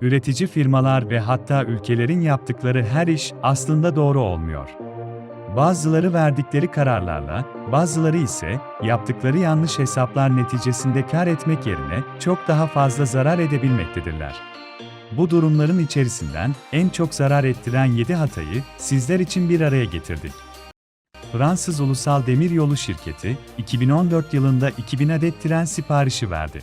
Üretici firmalar ve hatta ülkelerin yaptıkları her iş aslında doğru olmuyor. Bazıları verdikleri kararlarla, bazıları ise yaptıkları yanlış hesaplar neticesinde kar etmek yerine çok daha fazla zarar edebilmektedirler. Bu durumların içerisinden en çok zarar ettiren 7 hatayı sizler için bir araya getirdik. Fransız Ulusal Demiryolu Şirketi, 2014 yılında 2000 adet tren siparişi verdi.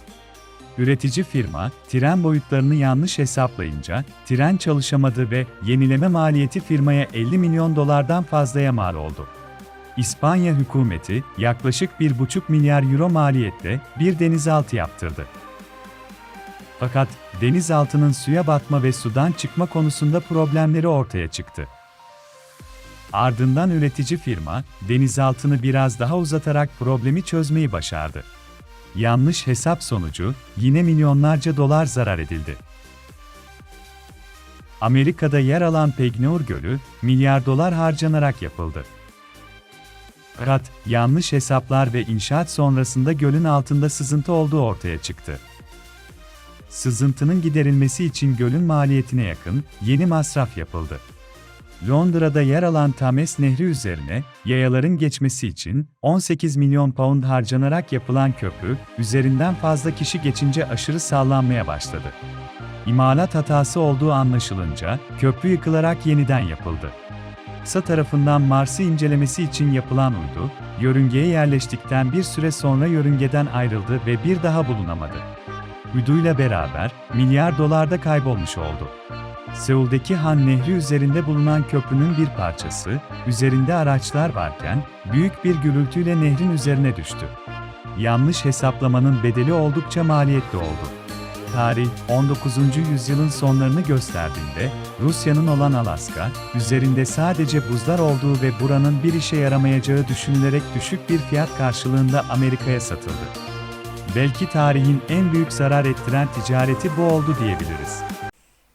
Üretici firma, tren boyutlarını yanlış hesaplayınca, tren çalışamadı ve yenileme maliyeti firmaya 50 milyon dolardan fazlaya mal oldu. İspanya hükümeti, yaklaşık 1,5 milyar euro maliyetle bir denizaltı yaptırdı. Fakat denizaltının suya batma ve sudan çıkma konusunda problemleri ortaya çıktı. Ardından üretici firma, denizaltını biraz daha uzatarak problemi çözmeyi başardı. Yanlış hesap sonucu yine milyonlarca dolar zarar edildi. Amerika'da yer alan Pegnor Gölü, milyar dolar harcanarak yapıldı. Fakat yanlış hesaplar ve inşaat sonrasında gölün altında sızıntı olduğu ortaya çıktı. Sızıntının giderilmesi için gölün maliyetine yakın yeni masraf yapıldı. Londra'da yer alan Thames Nehri üzerine yayaların geçmesi için 18 milyon pound harcanarak yapılan köprü, üzerinden fazla kişi geçince aşırı sallanmaya başladı. İmalat hatası olduğu anlaşılınca köprü yıkılarak yeniden yapıldı. NASA tarafından Mars'ı incelemesi için yapılan uydu, yörüngeye yerleştikten bir süre sonra yörüngeden ayrıldı ve bir daha bulunamadı. Uyduyla beraber milyar dolarda kaybolmuş oldu. Seul'deki Han Nehri üzerinde bulunan köprünün bir parçası, üzerinde araçlar varken, büyük bir gürültüyle nehrin üzerine düştü. Yanlış hesaplamanın bedeli oldukça maliyetli oldu. Tarih, 19. yüzyılın sonlarını gösterdiğinde, Rusya'nın olan Alaska, üzerinde sadece buzlar olduğu ve buranın bir işe yaramayacağı düşünülerek düşük bir fiyat karşılığında Amerika'ya satıldı. Belki tarihin en büyük zarar ettiren ticareti bu oldu diyebiliriz.